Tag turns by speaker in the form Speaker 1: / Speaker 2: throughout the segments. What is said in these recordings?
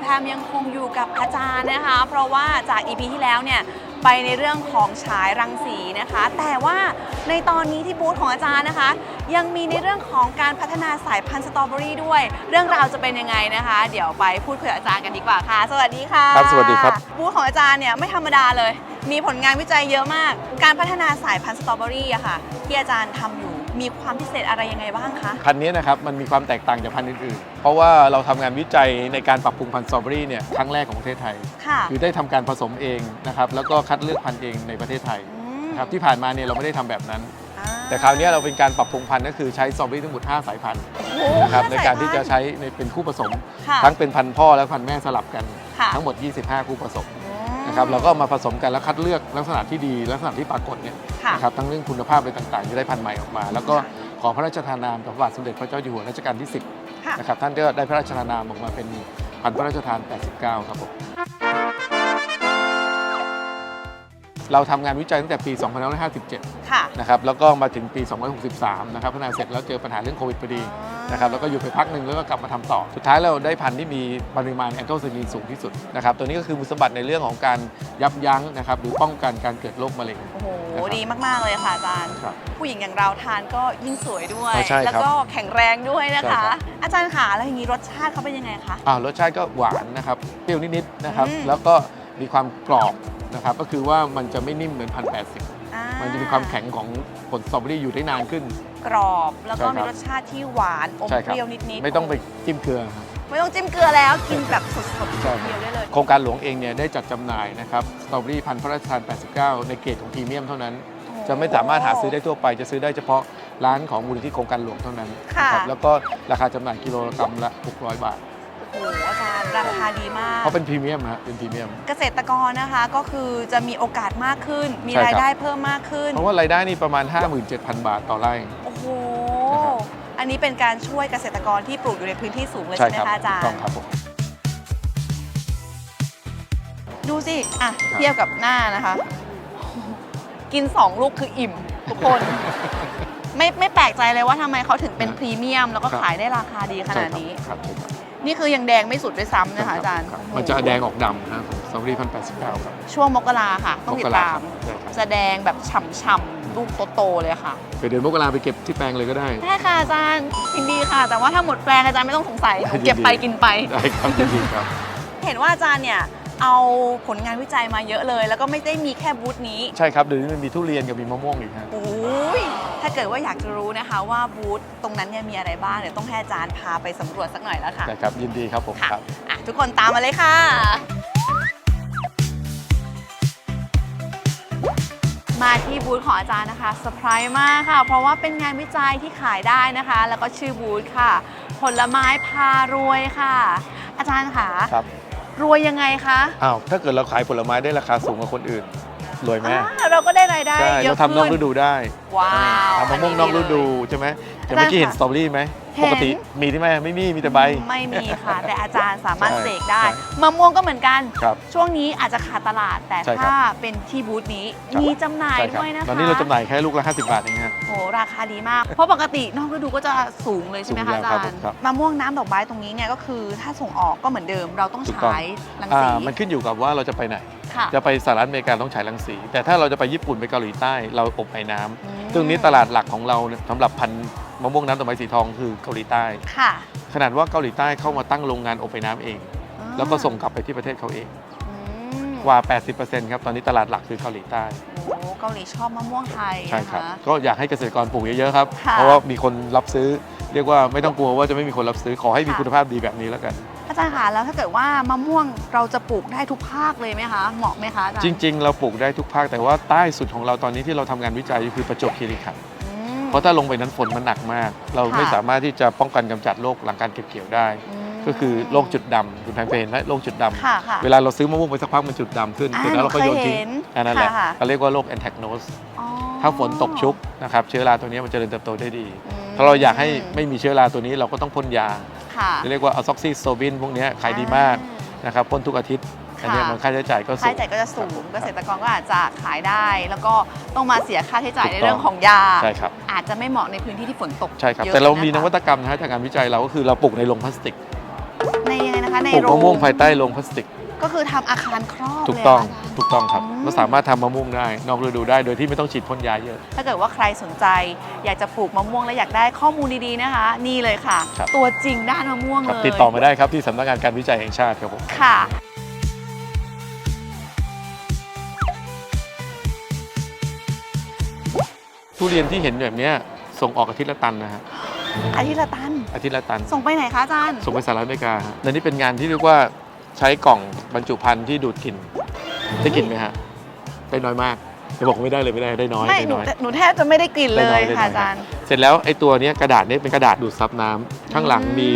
Speaker 1: แพมยังคงอยู่กับอาจารย์นะคะ เพราะว่าจาก EP ที่แล้วเนี่ยไปในเรื่องของฉายรังสีนะคะ แต่ว่าในตอนนี้ที่บูธของอาจารย์นะคะ ยังมีในเรื่องของการพัฒนาสายพันธุ์สตรอเบอรี่ด้วย เรื่องราวจะเป็นยังไงนะคะ เดี๋ยวไปพูดคุยกับอาจารย์กันดีกว่าค่ะ สวัสดีค่ะ
Speaker 2: ครับสวัสดีครับ
Speaker 1: บูธของอาจารย์เนี่ยไม่ธรรมดาเลย มีผลงานวิจัยเยอะมาก การพัฒนาสายพันธุ์สตรอเบอรี่อะค่ะที่อาจารย์ทำอยู่ มีความพิเศษอะไรยังไงบ้างคะ
Speaker 2: พันธุ์นี้นะครับมันมีความแตกต่างจากพันธุ์อื่นๆ เพราะว่าเราทำงานวิจัยในการปรับปรุงพันธุ์สตรอเบอรี่เนี่ยครั้งแรกของประเทศไทย
Speaker 1: ค่ะ
Speaker 2: คือได้ทำการผสมเองนะครับแล้วก็คัดเลือกพันธุ์เองในประเทศไทย
Speaker 1: อืม
Speaker 2: นะครับที่ผ่านมาเนี่ยเราไม่ได้ทำแบบนั้น
Speaker 1: อ่า
Speaker 2: แต่คราวนี้เราเป็นการปรับปรุงพันธุ์ก็คือใช้สตรอเบอรี่ทั้งหมด5สายพันธุ์
Speaker 1: โอ้โห
Speaker 2: นะครับใน
Speaker 1: ห้
Speaker 2: การที่จะ
Speaker 1: สยพันธุ์
Speaker 2: ใช้ในเป็นคู่ผสม
Speaker 1: ค่ะ
Speaker 2: ทั้งเป็นพันธุ์พ่อและพันธุ์แม่สลับกัน
Speaker 1: ค่ะ
Speaker 2: ทั้งหมด 25 คู่ผสม
Speaker 1: อืม
Speaker 2: นะครับเราก็มาผสมกันแล้วคัดเลือกลักษณะที่ดีลักษณะที่ปรากฏเนี่ย
Speaker 1: ค่ะ
Speaker 2: นะครับทั้งเรื่องคุณภาพอะไรต่างๆ จะได้พันธุ์ใหม่ออกมา แล้วก็ขอพระราชทานนามจากพระบาทสมเด็จพระเจ้าอยู่หัวรัชกาลที่ 10
Speaker 1: ค่ะ
Speaker 2: นะครับท่านก็ได้พระราชทานนามออกมาเป็นพันธุ์พระราชทาน 89 ครับผม เราทำงานวิจัยตั้งแต่ปี 2557
Speaker 1: ค่ะ
Speaker 2: นะครับ แล้วก็มาถึงปี 2563 นะครับพัฒนาเสร็จแล้วเจอปัญหาเรื่องโควิดพอดีนะครับ แล้วก็อยู่ไปพักหนึ่งแล้วก็กลับมาทำต่อ สุดท้ายเราได้พันธุ์ที่มีปริมาณแอนโทไซมีนสูงที่สุดนะครับ ตัวนี้ก็คือมุสมบัติในเรื่องของการยับยั้งนะครับ หรือป้องกันการเกิดโรคมะเร็ง
Speaker 1: โอ้โห
Speaker 2: นะครับ
Speaker 1: ดีมาก ๆ เลยค่ะอาจารย์
Speaker 2: ครับ
Speaker 1: ผู้หญิงอย่างเราทานก็ยิ่งสวยด้วย
Speaker 2: อ๋อใช่ครับ
Speaker 1: แล้วก็แข็งแรงด้วยนะ
Speaker 2: ใช่
Speaker 1: คะ
Speaker 2: ครับ
Speaker 1: อาจารย์ค่ะแล้วอย่างนี้รสชาติเขาเป็นยังไงคะ
Speaker 2: อ่ารสชาติก็หวานนะครับ เปรี้ยวนิดๆนะครับ
Speaker 1: อืม
Speaker 2: แล้วก็ มีความกรอบนะครับก็คือว่ามันจะไม่นิ่มเหมือนพันแปดสิบ
Speaker 1: อ่า
Speaker 2: มันจะมีความแข็งของผลสตรอเบอรี่อยู่ได้นานขึ้น
Speaker 1: กรอบ แล้วก็
Speaker 2: ใช่ค
Speaker 1: มี
Speaker 2: รับ
Speaker 1: รสชาติที่หวานอม
Speaker 2: ใช่ค
Speaker 1: เป
Speaker 2: รับ
Speaker 1: รี้ยวนิดๆ
Speaker 2: ไม่ต้องไปจิ้มเกลือครับ
Speaker 1: ไม่ต้องจิ้มเกลือแล้วกินแบบสดๆ
Speaker 2: ใช่
Speaker 1: เดียวได้เลย
Speaker 2: โครงการหลวงเองเนี่ยได้จัดจำหน่ายนะครับสตรอเบอรี่พันธุ์พระราชทาน 89 ในเกรดของพรีเมียมเท่านั้น จะไม่สามารถหาซื้อได้ทั่วไป จะซื้อได้เฉพาะร้านของมูลนิธิโครงการหลวงเท่านั้น
Speaker 1: ค่ะ
Speaker 2: นะครับแล้วก็ราคาจำหน่ายกิโลกรัมละ 600 บาท
Speaker 1: โอ้โหอาจา รย์ราคาดีมาก
Speaker 2: เพราะเป็นพรีเมียมฮะเป็นพรีเมียม
Speaker 1: เกษตรกรนะคะก็คือจะมีโอกาสมากขึ้น มี
Speaker 2: ใช่ครับ
Speaker 1: รายได้เพิ่มมากขึ้น
Speaker 2: เพราะว่ารายได้นี่ประมาณ 57,000 บาทต่อไร่
Speaker 1: โอ้โห
Speaker 2: นะครับ
Speaker 1: อันนี้เป็นการช่วยเกษตรกรที่ปลูกอยู่ในพื้นที่สูงเลย
Speaker 2: ใช่
Speaker 1: ใช่ไหม
Speaker 2: ครั
Speaker 1: คะอาจาร
Speaker 2: ต้อง
Speaker 1: ย์
Speaker 2: ครับผม
Speaker 1: ดูสิ อะ
Speaker 2: ครับ
Speaker 1: เทียบกับหน้านะคะ กิน 2 ลูกคืออิ่ม ทุกคน ไม่ไม่แปลกใจเลยว่าทำไมเขาถึงเป็นพรีเมียม แล้วก็ขายได้ราคาดีขนาดนี้
Speaker 2: ใช่ครับครับ
Speaker 1: นี่คือยังแดงไม่สุดด้วยซ้ำนะคะอาจารย์
Speaker 2: คบ
Speaker 1: โอ้โห
Speaker 2: มันจะแดงออกดำนะครับสตรอเบอรี่พันแปดสิบเก้าครับ
Speaker 1: ช่วงมกราค่ะ ต้องติดตาม
Speaker 2: มกราครับใช่ครับ
Speaker 1: จะแดงแบบฉ่ำๆลูกโตๆเลยค่ะ
Speaker 2: ไปเดือนมกราไปเก็บที่แปลงเลยก็ได้
Speaker 1: ได้ค่ะอาจารย์ยินดีค่ะ แต่ว่าถ้าหมดแปลงอาจารย์ไม่ต้องสงสัยหนูเก็บไป
Speaker 2: ยินดี
Speaker 1: กินไป
Speaker 2: ได้ครับยินดีครับ
Speaker 1: เห็นว่าอาจารย์เนี่ยเอาผลงานวิจัยมาเยอะเลย แล้วก็ไม่ได้มีแค่บูธนี้
Speaker 2: ใช่ครับเดี๋ยวนี้มันมีทุเรียนกับมีมะม่วงอีกฮะ
Speaker 1: โอ้ย ถ้าเกิดว่าอยากจะรู้นะคะว่าบูธตรงนั้นเนี่ยมีอะไรบ้างเดี๋ยวต้องให้อาจารย์พาไปสำรวจสักหน่อยแล้วค่ะ
Speaker 2: ได้ครับยินดีครับผม
Speaker 1: ค่ะ
Speaker 2: ครับ
Speaker 1: อะทุกคนตามมาเลยค่ะ มาที่บูธของอาจารย์นะคะเซอร์ไพรส์มากค่ะ เพราะว่าเป็นงานวิจัยที่ขายได้นะคะ แล้วก็ชื่อบูธค่ะ ผลไม้พารวยค่ะ อาจารย์ค่ะ
Speaker 2: ครับ
Speaker 1: รวยยังไงคะ
Speaker 2: อ้าวถ้าเกิดเราขายผลไม้ได้ราคาสูงกว่าคนอื่น รวยไหม
Speaker 1: อ่าเราก็ได้รายได้
Speaker 2: ใช่
Speaker 1: เย
Speaker 2: เรา
Speaker 1: อะ
Speaker 2: ทำนอกฤ
Speaker 1: ขึ้น
Speaker 2: ดูได้
Speaker 1: ว้าว
Speaker 2: ทำมะม่วงนอกฤดูใช่ไหมแต่
Speaker 1: อาจารย์
Speaker 2: เมื่อกี้เห็น
Speaker 1: ค่ะ
Speaker 2: สตรอเบอรี่ไหม
Speaker 1: เห็น
Speaker 2: ปกติมีที่ไหมไม่มีมีแต่ใบ
Speaker 1: ไม่มีค่ะ แต่อาจารย์สามารถ
Speaker 2: ใช่
Speaker 1: เสกได้
Speaker 2: ใช่
Speaker 1: มะม่วงก็เหมือนกัน
Speaker 2: ครับ
Speaker 1: ช่วงนี้อาจจะขาดตลาดแต่
Speaker 2: ใช่ครับ
Speaker 1: ถ้าเป็นที่บูธนี้
Speaker 2: ครับ
Speaker 1: มีจำหน่าย
Speaker 2: ใช่ครับ
Speaker 1: ด้วยนะคะ
Speaker 2: ตอนนี้เราจำหน่ายแค่ลูกละ50 บาทเองฮะ
Speaker 1: โหราคาดีมาก เพราะปกตินอกฤดูก็จะสูงเลยใช่ไหม
Speaker 2: สู
Speaker 1: คะ
Speaker 2: งอยู่
Speaker 1: อา
Speaker 2: แล้ว
Speaker 1: จารย์
Speaker 2: ครับ
Speaker 1: มะม่วงน้ำดอกไม้ตรงนี้เนี่ยก็คือถ้าส่งออกก็เหมือนเดิม เราต้อง
Speaker 2: ถูกต้อง
Speaker 1: ใช้รัง
Speaker 2: อ่า
Speaker 1: สี
Speaker 2: มันขึ้นอยู่กับว่าเราจะไปไหน
Speaker 1: ค่ะ
Speaker 2: จะไปสหรัฐอเมริกาต้องฉายรังสี แต่ถ้าเราจะไปญี่ปุ่นไปเกาหลีใต้เราอบไอ้น้ำ
Speaker 1: อืม
Speaker 2: ซึ่งนี้ตลาดหลักของเราเนี่ยสำหรับพันธุ์มะม่วงน้ำดอกไม้สีทองคือเกาหลีใต้
Speaker 1: ค่ะ
Speaker 2: ขนาดว่าเกาหลีใต้เข้ามาตั้งโรงงานอบไอ้น้ำเอง
Speaker 1: อ่า
Speaker 2: แล้วก็ส่งกลับไปที่ประเทศเขาเอง
Speaker 1: อืม
Speaker 2: กว่า 80%ครับตอนนี้ตลาดหลักคือเกาหลีใต้
Speaker 1: โอ้เกาหลีชอบมะม่วงไทย
Speaker 2: ใช่
Speaker 1: นะ
Speaker 2: ครับ
Speaker 1: คะ
Speaker 2: ก็อยากให้เกษตรกรปลูกเยอะๆครับ
Speaker 1: ค่ะ
Speaker 2: เพราะว่ามีคนรับซื้อ เรียกว่าไม่ต้องกลัวว่าจะไม่มีคนรับซื้อขอให้มี
Speaker 1: ค่ะ
Speaker 2: คุณภาพดีแบบนี้แล้วกัน
Speaker 1: อาจารย์คะแล้วถ้าเกิดว่ามะม่วงเราจะปลูกได้ทุกภาคเลยไหมคะ เหมาะไหมคะอาจารย์
Speaker 2: จริง ๆ เราปลูกได้ทุกภาคแต่ว่าใต้สุดของเราตอนนี้ที่เราทำงานวิจัยคือประจวบคีรีขันธ์
Speaker 1: อืม
Speaker 2: เพราะถ้าลงไปนั้นฝนมันหนักมาก เรา
Speaker 1: ค่ะ
Speaker 2: ไม่สามารถที่จะป้องกันกำจัดโรคหลังการเก็บเกี่ยวได้
Speaker 1: ม
Speaker 2: ก็คือโรคจุดดำคุณแพงเคยเห็นไหมโรคจุดดำ
Speaker 1: ค่ะค่ะ
Speaker 2: เวลาเราซื้อมะม่วงไปสักพักมันจุดดำขึ้น
Speaker 1: อ่า
Speaker 2: เสร็จแล้วเราก็โยนทิ้ง
Speaker 1: หนูเคยเห็น
Speaker 2: อันนั้นแหละ
Speaker 1: ค่ะ
Speaker 2: เขาเรียกว่าโรคแอนแทกโนส
Speaker 1: อ๋อ
Speaker 2: ถ้าฝนตกชุกนะครับเชื้อราตัวนี้มันจะเจริญเติบโตได้ดี
Speaker 1: อืม
Speaker 2: ถ้าเราอยากให้ไม่มีเชื้อราตัวนี้เราก็ต้องพ่นยา
Speaker 1: ค่ะ
Speaker 2: เรียกว่าอะซ็อกซิโซบินพวกเนี้ยขายดีมากนะครับพ่นทุกอาทิตย์อันเนี้ย
Speaker 1: ค่ะ
Speaker 2: มันค่าใช้จ่ายก็
Speaker 1: ค่า
Speaker 2: สู
Speaker 1: ใช้
Speaker 2: ง
Speaker 1: จ่ายก็จะสูง
Speaker 2: ครับ
Speaker 1: เกษตรกรก็อาจจะขายได้ แล้วก็ต้องมาเสียค่าใช้จ่าย
Speaker 2: ถูก
Speaker 1: ใน
Speaker 2: ต้อง
Speaker 1: เรื่องของยา
Speaker 2: ใช่ครับ
Speaker 1: อาจจะไม่เหมาะในพื้นที่ที่ฝนตก
Speaker 2: ใช่ครับ
Speaker 1: ยอะ
Speaker 2: แต่เรามีะน
Speaker 1: คะ
Speaker 2: วัตกรรมนะฮะจากการวิจัยเราก็คือเราปลูกในโรงพลาสติก
Speaker 1: ในยังไงนะคะใน
Speaker 2: ปลูก
Speaker 1: โรง
Speaker 2: มะม่วงภายใต้โรงพลาสติก
Speaker 1: ก็คือทำอาคารครอบ
Speaker 2: ถูก
Speaker 1: เลย
Speaker 2: ต้อง
Speaker 1: เหรคะ
Speaker 2: ถูกต้องครับ
Speaker 1: อืม
Speaker 2: แล้วสามารถทำมะม่วงได้ นอกฤดูได้โดยที่ไม่ต้องฉีดพ่นยาเยอะ
Speaker 1: ถ้าเกิดว่าใครสนใจ อยากจะปลูกมะม่วงและอยากได้ข้อมูลดีๆนะคะ นี่เลยค่ะ
Speaker 2: ครับ
Speaker 1: ตัวจริงด้านมะม่วง
Speaker 2: ครับ
Speaker 1: เลย
Speaker 2: ติดต่อมาได้ครับที่สำนักงานการวิจัยแห่งชาติครับผม
Speaker 1: ค่ะ
Speaker 2: ทุเรียนที่เห็นแบบเนี้ยส่งออกอาทิตย์ละตันนะฮะ
Speaker 1: อาทิตย์ละตัน
Speaker 2: อาทิตย์ละตัน
Speaker 1: ส่งไปไหนคะอาจารย์
Speaker 2: ส่งไปสหรัฐอเมริกาฮะและนี่เป็นงานที่เรียกว่า ใช้กล่องบรรจุภัณฑ์ที่ดูดกลิ่นได้กลิ่นไหมฮะได้น้อยมากจะบอกไม่ได้เลยไม่ได้ได้น้อย
Speaker 1: ไม่
Speaker 2: ได้
Speaker 1: หนู
Speaker 2: น้อย
Speaker 1: หนูแทบจะไม่ได้กลิ่นเล
Speaker 2: ได้น้อย
Speaker 1: ย
Speaker 2: ได้น้อย
Speaker 1: ค่ะอาจารย์
Speaker 2: เสร็จแล้วไอ้ตัวเนี้ยกระดาษเนี้เป็นกระดาษดูดซับน้ำข้างหลัง
Speaker 1: อืม
Speaker 2: มี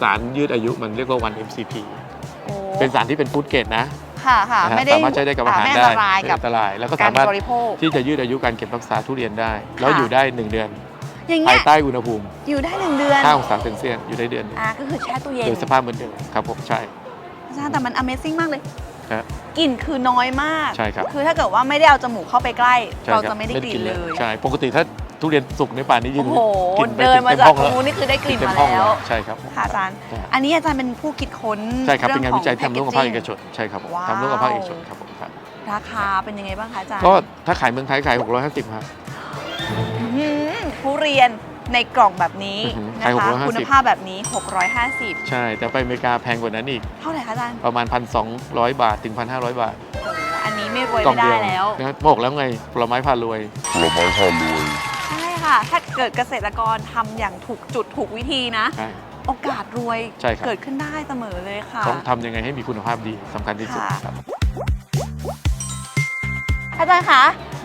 Speaker 2: สารยืดอายุมันเรียกว่า 1-MCP
Speaker 1: โอ้
Speaker 2: เป็นสารที่เป็นฟู้ดเกรดนะ
Speaker 1: ค่ะค่ะ
Speaker 2: นะฮะ
Speaker 1: ไม่ได้
Speaker 2: สามารถใช้ได้กับอาหาร
Speaker 1: ไม่
Speaker 2: ได้
Speaker 1: อันตราย
Speaker 2: ไม่
Speaker 1: กับ
Speaker 2: อันตรายแล้วก็
Speaker 1: กา
Speaker 2: สารมารถ
Speaker 1: บริโภค
Speaker 2: ที่จะยืดอายุการเก็บรักษาทุเรียนได้ แล้ว
Speaker 1: ค่ะ
Speaker 2: อยู่ได้ 1 เดือน
Speaker 1: อย่าง
Speaker 2: ภา
Speaker 1: เงี้
Speaker 2: ย
Speaker 1: ย
Speaker 2: ใต้อุณหภูมิ
Speaker 1: อยู่ได้หนึ่งเดือน
Speaker 2: 5องศาเซนเซียสอยู่ได้เดือนหนึ่ง
Speaker 1: อ่าก็คือแช่ตู้เย็น
Speaker 2: โดยสภาพเหมือนเดิมครับผมใช่
Speaker 1: อาจารย์แต่มัน Amazing มากเลย
Speaker 2: ฮะ
Speaker 1: กลิ่นคือน้อยมาก
Speaker 2: ใช่ครับ
Speaker 1: คือถ้าเกิดว่าไม่ได้เอาจมูกเข้าไปใกล้
Speaker 2: ใช่
Speaker 1: เรา
Speaker 2: คบ
Speaker 1: จะไม่ได้กลิ่นเลย
Speaker 2: ใช่ปกติถ้าทุเรียนสุกในป่านนี้ยื
Speaker 1: โอ้
Speaker 2: น
Speaker 1: โห
Speaker 2: กลิ่นไป
Speaker 1: เดินมา
Speaker 2: ต็
Speaker 1: จาก
Speaker 2: ห้อง
Speaker 1: ตรง
Speaker 2: แล้ว
Speaker 1: นู้นนี่คือได้กลิ่น
Speaker 2: เต็
Speaker 1: มา
Speaker 2: ห้อง
Speaker 1: แล้ว
Speaker 2: ใช่ครับผม
Speaker 1: ค่ะอาจารย์
Speaker 2: ใช่
Speaker 1: อันนี้อาจารย์เป็นผู้คิดค้น
Speaker 2: ใช่ครับเป็นงาน
Speaker 1: อ
Speaker 2: วิจัย
Speaker 1: ของ
Speaker 2: ทำร่วมกับภาคเอก
Speaker 1: packaging
Speaker 2: ชนใช่ครับผม
Speaker 1: ว้าว
Speaker 2: ทำร่วมกับภาคเอกชนครับผมครับ
Speaker 1: ราคาเป็นยังไงบ้างคะอาจารย์
Speaker 2: ก็ถ้าขายเมืองไทยขาย650ครับ
Speaker 1: อื้อหือทุเรียน ในกล่องแบบนี้
Speaker 2: อื้อหือ
Speaker 1: นะคะ
Speaker 2: ขาย650
Speaker 1: คุณภาพแบบนี้ 650
Speaker 2: ใช่ แต่ไปอเมริกาแพงกว่านั้นอีก
Speaker 1: เท่าไหร่คะอาจารย์
Speaker 2: ประมาณ 1,200 บาทถึง 1,500 บาท
Speaker 1: โอ้โหอันนี้ไม่รวย
Speaker 2: กล่อ
Speaker 1: ไม่
Speaker 2: ง
Speaker 1: ได้
Speaker 2: เดียว
Speaker 1: แล้ว
Speaker 2: นะบอกแล้วไงผลไม้พารวย
Speaker 3: ผลไม้พารวย
Speaker 1: ใช่ค่ะ ถ้าเกิดเกษตรกรทำอย่างถูกจุดถูกวิธีนะ
Speaker 2: ใช่
Speaker 1: โอกาสรวย
Speaker 2: ใช่ครับ
Speaker 1: เกิดขึ้นได้เสมอเลยค่ะ
Speaker 2: ต้องทำยังไงให้มีคุณภาพดีสำคัญที่สุด
Speaker 1: ค่ะ
Speaker 2: ครับ
Speaker 1: อาจารย์คะ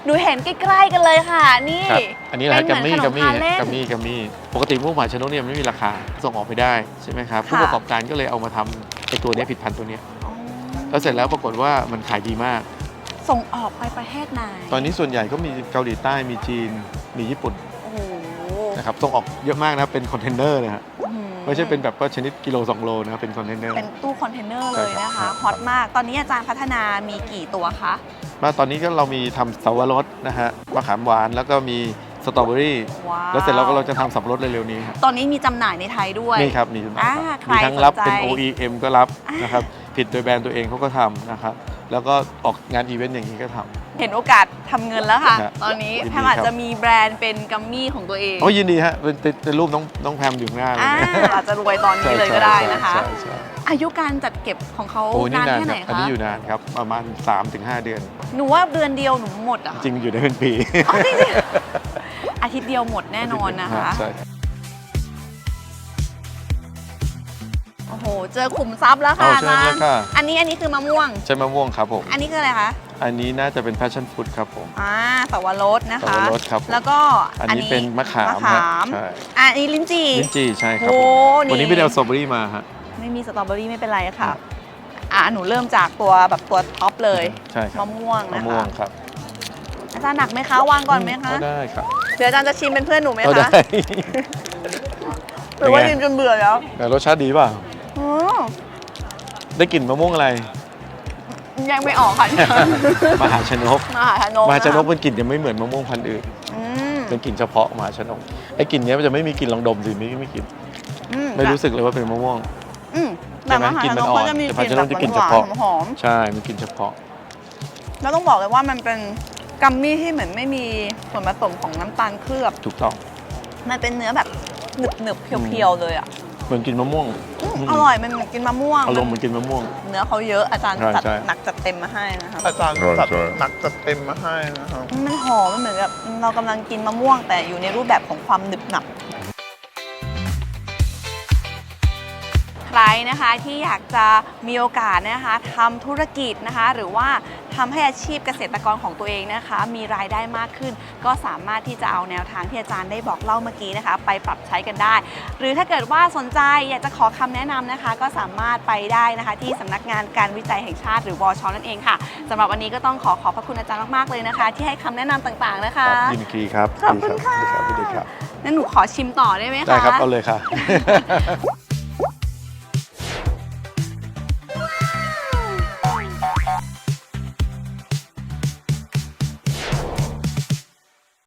Speaker 1: หนูเห็นใกล้ๆกันเลยค่ะ นี่
Speaker 2: ครับอันนี้แหละ
Speaker 1: เป็
Speaker 2: กัม
Speaker 1: น
Speaker 2: มี่
Speaker 1: เหมื
Speaker 2: กั
Speaker 1: อ
Speaker 2: ม
Speaker 1: นขน
Speaker 2: มี่
Speaker 1: ทานเล่น
Speaker 2: กัมมี่กัมมี่ปกติพวกหมาชนกเนี่ยมันไม่มีราคาส่งออกไม่ได้ใช่ไหมครับผู้
Speaker 1: ค่ะ
Speaker 2: ประกอบการก็เลยเอามาทำไอ้ตัวเนี้ยผิดพันธุ์ตัวเนี้ย
Speaker 1: อ๋อ
Speaker 2: แล้วเสร็จแล้วปรากฏว่ามันขายดีมาก
Speaker 1: ส่งออกไปประเทศไหน
Speaker 2: ตอนนี้ส่วนใหญ่ก็มีเกาหลีใต้มีจีนมีญี่ปุ่น
Speaker 1: โอ้โห
Speaker 2: นะครับส่งออกเยอะมากนะเป็นคอนเทนเนอร์นะฮะ
Speaker 1: อื้อหือ
Speaker 2: ไม่ใช่เป็นแบบว่าชนิดกิโล2โลนะครับเป็นคอนเทนเนอร์
Speaker 1: เป็นตู้คอนเทนเนอร์เลยนะ
Speaker 2: ใช่ครั
Speaker 1: คะ
Speaker 2: บ
Speaker 1: ฮอตมาก ตอนนี้อาจารย์พัฒนามีกี่ตัวคะ
Speaker 2: มาตอนนี้ก็เรามีทำสาวรสนะฮะมะขามหวานแล้วก็มีสตรอเบอรี่
Speaker 1: ว้าว
Speaker 2: แล้วเสร็จแล้วก็เราจะทำสับปะรดเร็วๆนี้ครับ
Speaker 1: ตอนนี้มีจำหน่ายในไทยด้วย
Speaker 2: นี่ครับมีจำหน่าย
Speaker 1: อ่า
Speaker 2: ครับ
Speaker 1: ใคร
Speaker 2: มีทั้งรับ
Speaker 1: สนใจ
Speaker 2: เป็น OEM ก็รับ
Speaker 1: อ่าน
Speaker 2: นะครับ ผิดโดยแบรนด์ตัวเองเขาก็ทำนะครับแล้วก็ออกงานอีเวนต์อย่างนี้ก็ทำ
Speaker 1: เห็นโอกาสทำเงินแล้วค่ะ
Speaker 2: ครับ
Speaker 1: ตอนนี้
Speaker 2: ยินดี
Speaker 1: แพมอาจ
Speaker 2: ครับ
Speaker 1: จะมีแบรนด์เป็นกัมมี่ของตัวเอง
Speaker 2: โอ้ยินดีฮะเป็นเป็นเป็นรูปน้องน้องแพมอยู่ข้างหน้าเลย
Speaker 1: อ่า
Speaker 2: เนี่ย
Speaker 1: อาจจะรวยตอนนี้
Speaker 2: ใช่
Speaker 1: เลย
Speaker 2: ใช่
Speaker 1: ก็ได้นะคะ
Speaker 2: ใช่ใช่
Speaker 1: อายุการจัดเก็บของเขา
Speaker 2: โอ้นี่
Speaker 1: นาน
Speaker 2: นาน
Speaker 1: แค่
Speaker 2: ค
Speaker 1: ไห
Speaker 2: รั
Speaker 1: น
Speaker 2: บอัน
Speaker 1: คะ
Speaker 2: นี้อยู่นานครับประมาณ 3-5 เดือน
Speaker 1: หนูว่าเดือนเดียวหนูหมดอะ
Speaker 2: จริงอยู่ได้เป็นปี
Speaker 1: อ๋อจริงๆอาทิตย์เดียวหมดแน่นอนนะคะ
Speaker 2: ใช่
Speaker 1: โอ้โห เจอขุมทรัพย์แล้วค่ะ
Speaker 2: เอา
Speaker 1: อา
Speaker 2: เชิญ
Speaker 1: จาร
Speaker 2: เลย
Speaker 1: ย์
Speaker 2: ค่ะ
Speaker 1: อันนี้อันนี้คือมะม่วง
Speaker 2: ใช่มะม่วงครับผม
Speaker 1: อันนี้คืออะไรคะ
Speaker 2: อันนี้น่าจะเป็น passion fruit ครับผม
Speaker 1: อ่าสวรสนะคะ
Speaker 2: สวรสครับผม
Speaker 1: แล้วก็
Speaker 2: อันนี้เป็นมะขาม
Speaker 1: มะขาม
Speaker 2: ฮะใช่
Speaker 1: อะอันนี้ลิ้นจี่
Speaker 2: ลิ้นจี่ใช่ครับ
Speaker 1: โอ้
Speaker 2: ผม
Speaker 1: นี่
Speaker 2: วันนี้ไม่ได้เอาสตรอเบอรี่มาฮะ
Speaker 1: ไม่มีสตรอเบอรี่ไม่เป็นไรค่ะ
Speaker 2: ครับ
Speaker 1: อะหนูเริ่มจากตัวแบบตัวท็อปเลย
Speaker 2: ใช่ครับ
Speaker 1: มะม่วง
Speaker 2: มะ
Speaker 1: นะ
Speaker 2: ม่ว
Speaker 1: คะ
Speaker 2: งครับ
Speaker 1: อาจารย์หนักไหมคะวางก่อนไหมคะ
Speaker 2: ก็ได้ครับ
Speaker 1: เดี๋ยวอาจารย์จะชิมเป็นเพื่อนหนูไหม
Speaker 2: ก็
Speaker 1: คะ
Speaker 2: ได้
Speaker 1: หรือว่า
Speaker 2: เป็นไง
Speaker 1: ชิมจนเบื่อแล้ว
Speaker 2: แต่รสชาติดีเปล่า
Speaker 1: อืม
Speaker 2: ได้กลิ่นมะม่วงอะไร
Speaker 1: ยังไม่ออกค่ะ
Speaker 2: มหาชนก
Speaker 1: มหาชนก
Speaker 2: มหาชนกะ
Speaker 1: คะ
Speaker 2: เป็นกลิ่นยังไม่เหมือนมะม่วงพันธุ์อื่น
Speaker 1: อืม
Speaker 2: เป็นกลิ่นเฉพาะมหาชนกไอ้กลิ่นเนี้ยมันจะไม่มีกลิ่นลองดมสิไม่ไม่กลิ่น
Speaker 1: อื
Speaker 2: ไม่รู้สึกเลยว่าเป็นมะม่วง
Speaker 1: อืม
Speaker 2: ใช่
Speaker 1: แต่
Speaker 2: ไหม
Speaker 1: มหาก
Speaker 2: ลิ่
Speaker 1: ช
Speaker 2: น
Speaker 1: น
Speaker 2: มัน
Speaker 1: ก
Speaker 2: อ่อน
Speaker 1: เขาจะมี
Speaker 2: แต่
Speaker 1: กลิ่น
Speaker 2: มหาชน
Speaker 1: แบ
Speaker 2: ก
Speaker 1: บ
Speaker 2: จะกลิ่น
Speaker 1: ห
Speaker 2: เฉ
Speaker 1: วาน
Speaker 2: พาะ
Speaker 1: ๆหอม
Speaker 2: ใช่มีกลิ่นเฉพาะ
Speaker 1: ๆแล้วต้องบอกเลยว่ามันเป็นกัมมี่ที่เหมือนไม่มีส่วนผสมของน้ำตาลเคลือบ
Speaker 2: ถูกต้อง
Speaker 1: มันเป็นเนื้อแบบหนึบๆเพียวๆเลยอะ
Speaker 2: เหมือนกินมะม่วง
Speaker 1: อืมอร่อยมันเหมือนกินมะม่วง
Speaker 2: อารมณ์เหมือนกินมะม่วง
Speaker 1: เนื้อเขาเยอะอาจารย์
Speaker 2: ใช่
Speaker 1: จัด
Speaker 2: ใช่
Speaker 1: หนักจัดเต็มมาให้นะครับ
Speaker 2: อาจารย์
Speaker 3: ใช่ใช่
Speaker 2: หนักจัดเต็มมาให้นะครับ
Speaker 1: มันหอมมันเหมือนแบบเรากำลังกินมะม่วงแต่อยู่ในรูปแบบของความหนึบหนับ ใครนะคะที่อยากจะมีโอกาสนะคะทำธุรกิจนะคะ หรือว่าทำให้อาชีพเกษตรกรของตัวเองนะคะ มีรายได้มากขึ้น ก็สามารถที่จะเอาแนวทางที่อาจารย์ได้บอกเล่าเมื่อกี้นะคะ ไปปรับใช้กันได้ หรือถ้าเกิดว่าสนใจอยากจะขอคำแนะนำนะคะ ก็สามารถไปได้นะคะ ที่สำนักงานการวิจัยแห่งชาติหรือวชนั่นเองค่ะสำหรับวันนี้ก็ต้องขอขอบพระคุณอาจารย์มากๆเลยนะคะ ที่ให้คำแนะนำต่างๆนะคะ
Speaker 2: ครับยินดีครับ
Speaker 1: ขอบคุณค่ะ
Speaker 2: ดีครับดีครับดีครับ
Speaker 1: งั้นหนูขอชิมต่อได้ไหมคะ
Speaker 2: ได้ครับเอาเลยค่ะ